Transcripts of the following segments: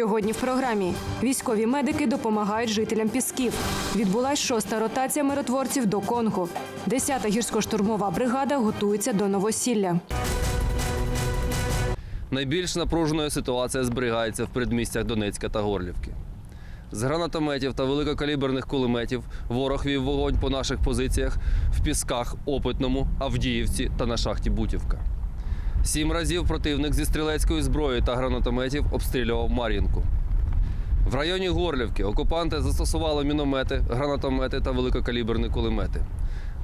Сьогодні в програмі військові медики допомагають жителям Пісків. Відбулась шоста ротація миротворців до Конго. Десята гірсько-штурмова бригада готується до новосілля. Найбільш напруженою ситуація зберігається в передмістях Донецька та Горлівки. З гранатометів та великокаліберних кулеметів ворог вів вогонь по наших позиціях в Пісках, Опитному, Авдіївці та на шахті Бутівка. Сім разів противник зі стрілецької зброї та гранатометів обстрілював Мар'їнку. В районі Горлівки окупанти застосували міномети, гранатомети та великокаліберні кулемети.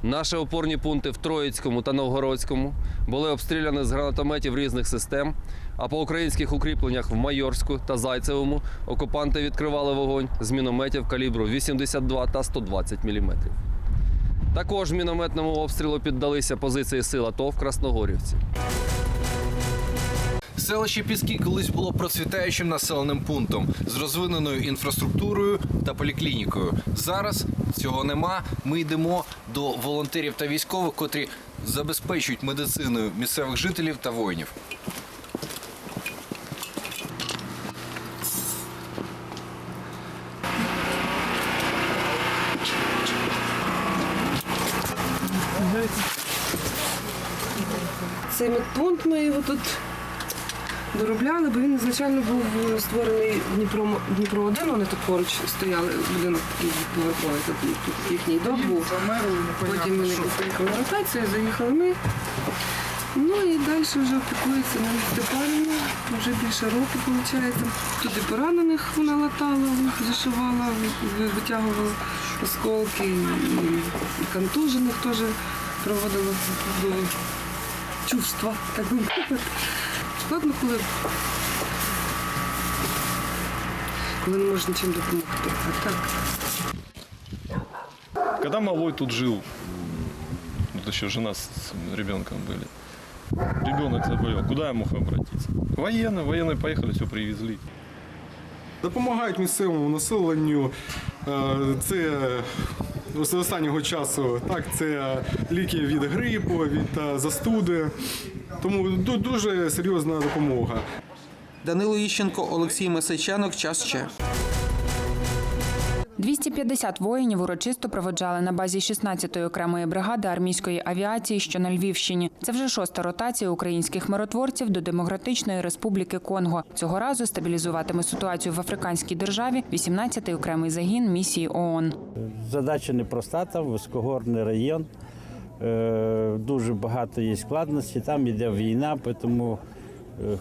Наші опорні пункти в Троїцькому та Новгородському були обстріляні з гранатометів різних систем. А по українських укріпленнях в Майорську та Зайцевому окупанти відкривали вогонь з мінометів калібру 82 та 120 мм. Також мінометному обстрілу піддалися позиції сил АТО в Красногорівці. Селище Піски колись було процвітаючим населеним пунктом з розвиненою інфраструктурою та поліклінікою. Зараз цього нема. Ми йдемо до волонтерів та військових, котрі забезпечують медициною місцевих жителів та воїнів. Цей медпункт ми його тут доробляли, бо він ізначально був створений Дніпро Дніпро 1 вони тут поруч стояли, будинок такий поверховий, тут, тут їхній дом був. Потім вони поїхали на ротацію, заїхали ми. Ну і далі вже опікується на Степанівна, вже більше року виходить. Туди поранених вона латала, зашивала, витягувала осколки, і- і контужених теж проводила до чувства, так би мовити Складно, коли, коли не можеш нічим допомогти. А так. Когда малой тут жил, м, вот еще жена с ребенком были, ребенок заболел, куда я мог обратиться? Военные, военные поехали, все привезли. Допомагають місцевому населенню. Е, Це з останнього часу так, це ліки від грипу, від застуди. Тому дуже серйозна допомога. Данило Іщенко, Олексій Месичанок. Час ще. 250 воїнів урочисто проводжали на базі 16-ї окремої бригади армійської авіації, що на Львівщині. Це вже шоста ротація українських миротворців до Демократичної Республіки Конго. Цього разу стабілізуватиме ситуацію в африканській державі 18-й окремий загін місії ООН. Задача непроста, там високогорний район. Е, Дуже багато є складностей, там йде війна, тому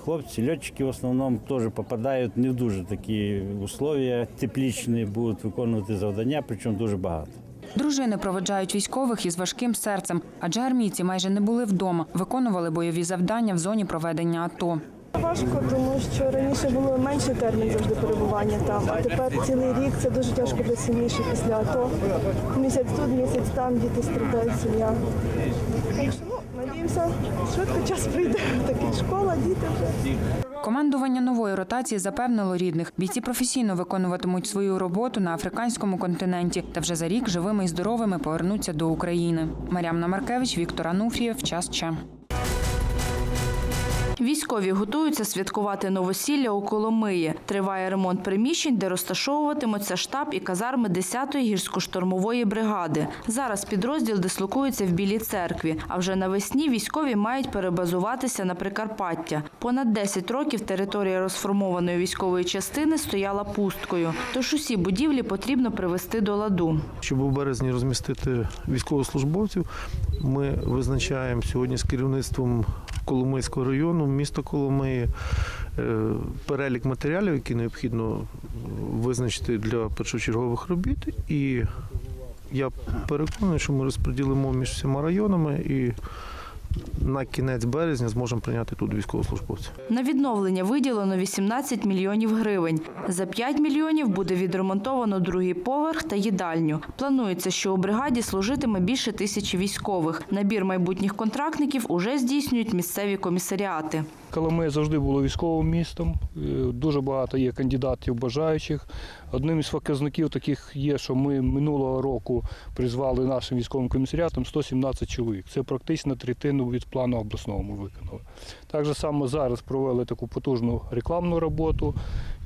хлопці, льотчики в основному теж попадають не в дуже такі условия, теплічні, будуть виконувати завдання, причому дуже багато. Дружини проводжають військових із важким серцем, адже армійці майже не були вдома, виконували бойові завдання в зоні проведення АТО. Важко, тому що раніше було менше термін завжди перебування там, а тепер цілий рік це дуже тяжко для сім'ї, після АТО. Місяць тут, місяць там, діти страдають, сім'я. Надіємося, швидко час прийде. Такі школа, діти вже. Командування нової ротації запевнило рідних. Бійці професійно виконуватимуть свою роботу на африканському континенті та вже за рік живими і здоровими повернуться до України. Мар'ямна Маркевич, Віктор Ануфрієв. Час ще. Військові готуються святкувати новосілля у Коломиї. Триває ремонт приміщень, де розташовуватимуться штаб і казарми 10-ї гірсько-штурмової бригади. Зараз підрозділ дислокується в Білій церкві, а вже навесні військові мають перебазуватися на Прикарпаття. Понад 10 років територія розформованої військової частини стояла пусткою, тож усі будівлі потрібно привести до ладу. Щоб у березні розмістити військовослужбовців, ми визначаємо сьогодні з керівництвом Коломийського району, місто Коломиї, е, перелік матеріалів, які необхідно визначити для першочергових робіт. І я переконаний, що ми розподілимо між всіма районами і на кінець березня зможемо прийняти тут військовослужбовців. На відновлення виділено 18 мільйонів гривень. За 5 мільйонів буде відремонтовано другий поверх та їдальню. Планується, що у бригаді служитиме більше тисячі військових. Набір майбутніх контрактників уже здійснюють місцеві комісаріати. Коломия завжди було військовим містом. Е, Дуже багато є кандидатів бажаючих. Одним із показників таких є, що ми минулого року призвали нашим військовим комісаріатом 117 чоловік. Це практично третину від плану обласного ми виконали. Так само зараз провели таку потужну рекламну роботу.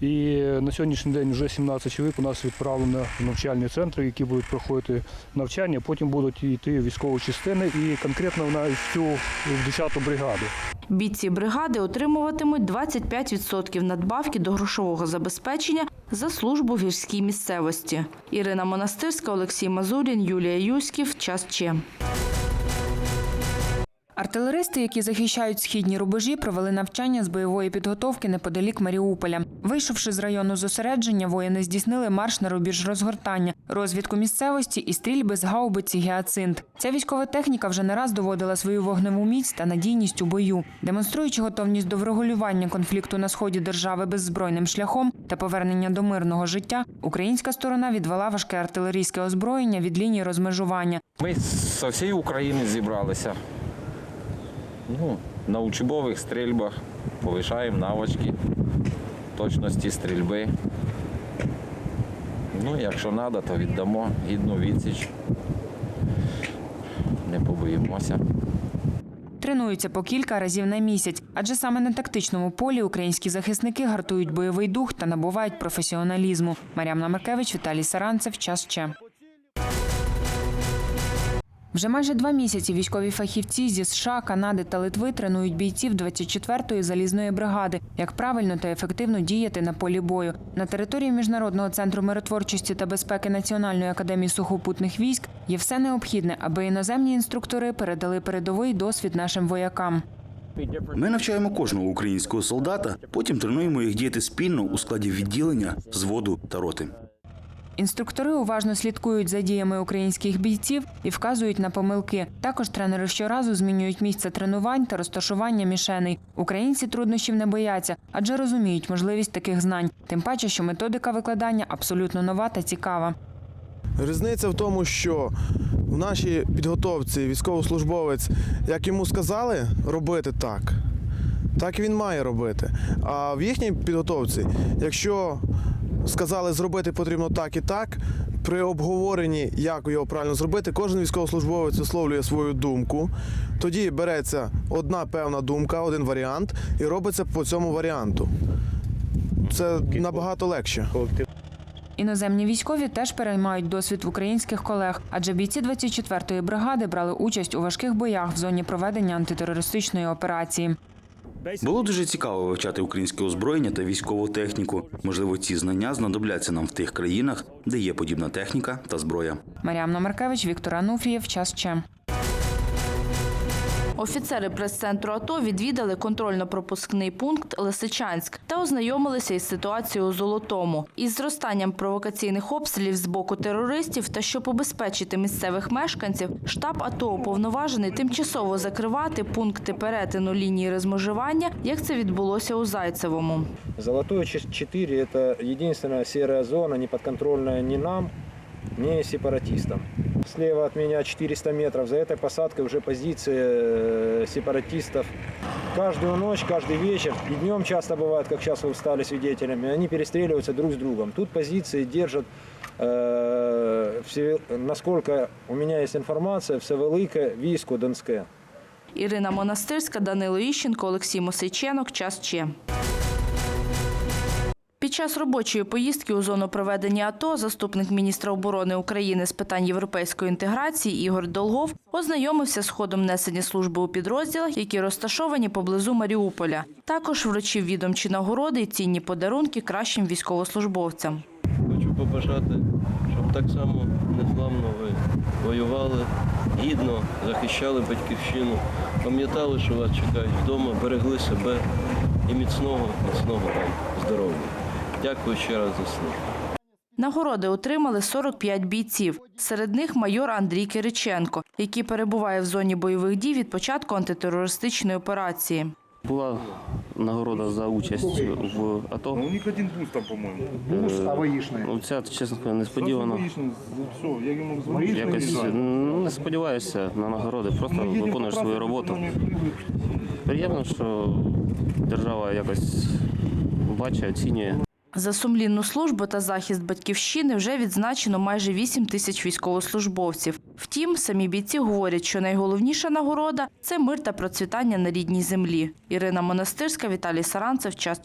І на сьогоднішній день вже 17 чоловік у нас відправлено в навчальні центри, які будуть проходити навчання, потім будуть йти військові частини і конкретно на цю в 10-ту бригаду. Бійці бригади отримуватимуть 25% надбавки до грошового забезпечення за службу в гірській місцевості. Ірина Монастирська, Олексій Мазурін, Юлія Юськів. Час Че. Артилеристи, які захищають східні рубежі, провели навчання з бойової підготовки неподалік Маріуполя. Вийшовши з району зосередження, воїни здійснили марш на рубіж розгортання, розвідку місцевості і стрільби з гаубиці гіацинт. Ця військова техніка вже не раз доводила свою вогневу міць та надійність у бою, демонструючи готовність до врегулювання конфлікту на сході держави беззбройним шляхом та повернення до мирного життя. Українська сторона відвела важке артилерійське озброєння від лінії розмежування. Ми з всієї України зібралися. Ну, на учбових стрільбах повишаємо навички точності стрільби. Ну, якщо треба, то віддамо гідну відсіч. Не побоїмося. Тренуються по кілька разів на місяць, адже саме на тактичному полі українські захисники гартують бойовий дух та набувають професіоналізму. Мар'яна Маркевич, Віталій Саранцев. Час ще. Вже майже два місяці військові фахівці зі США, Канади та Литви тренують бійців 24-ї залізної бригади, як правильно та ефективно діяти на полі бою. На території міжнародного центру миротворчості та безпеки Національної академії сухопутних військ є все необхідне, аби іноземні інструктори передали передовий досвід нашим воякам. Ми навчаємо кожного українського солдата, потім тренуємо їх діяти спільно у складі відділення, зводу та роти. Інструктори уважно слідкують за діями українських бійців і вказують на помилки. Також тренери щоразу змінюють місце тренувань та розташування мішеней. Українці труднощів не бояться, адже розуміють можливість таких знань. Тим паче, що методика викладання абсолютно нова та цікава. Різниця в тому, що в нашій підготовці військовослужбовець, як йому сказали робити так, так він має робити. А в їхній підготовці, якщо сказали зробити потрібно так і так, при обговоренні, як його правильно зробити, кожен військовослужбовець висловлює свою думку. Тоді береться одна певна думка, один варіант, і робиться по цьому варіанту. Це набагато легше. Іноземні військові теж переймають досвід українських колег, адже бійці 24-ї бригади брали участь у важких боях в зоні проведення антитерористичної операції. Було дуже цікаво вивчати українське озброєння та військову техніку. Можливо, ці знання знадобляться нам в тих країнах, де є подібна техніка та зброя. Маріамна Маркевич, Віктор Ануфрієв. Час ще. Офіцери прес-центру АТО відвідали контрольно-пропускний пункт Лисичанськ та ознайомилися із ситуацією у Золотому. Із зростанням провокаційних обстрілів з боку терористів та щоб убезпечити місцевих мешканців, штаб АТО уповноважений тимчасово закривати пункти перетину лінії розмежування, як це відбулося у Зайцевому. Золотое 4 – это единственная серая зона, не подконтрольная ни нам, ни сепаратистам. Слева от меня 400 метров, за этой посадкой уже позиции э, сепаратистов. Каждую ночь, каждый вечер, и днем часто бывает, как сейчас вы стали свидетелями, они перестреливаются друг с другом. Тут позиции держат, э, все, насколько у меня есть информация, все велике військо Донське. Ірина Монастирська, Данило Іщенко, Олексій Мосейченок. Час Че. Під час робочої поїздки у зону проведення АТО заступник міністра оборони України з питань європейської інтеграції Ігор Долгов ознайомився з ходом несення служби у підрозділах, які розташовані поблизу Маріуполя. Також вручив відомчі нагороди і цінні подарунки кращим військовослужбовцям. Хочу побажати, щоб так само незламно ви воювали, гідно захищали батьківщину, пам'ятали, що вас чекають вдома, берегли себе і міцного, міцного вам здоров'я. Дякую ще раз за службу. Нагороди отримали 45 бійців. Серед них майор Андрій Кириченко, який перебуває в зоні бойових дій від початку антитерористичної операції. Була нагорода за участь в АТО. Ну, у них один бус там, по-моему. Бус, Е, а воїшний. ну, Ця, чесно кажучи, несподівано. Звоню. Якось ну, не сподіваюся на нагороди, просто виконую свою роботу. Приємно, що держава якось бачить, оцінює. За сумлінну службу та захист батьківщини вже відзначено майже 8 тисяч військовослужбовців. Втім, самі бійці говорять, що найголовніша нагорода це мир та процвітання на рідній землі. Ірина Монастирська, Віталій Саранцев. Час.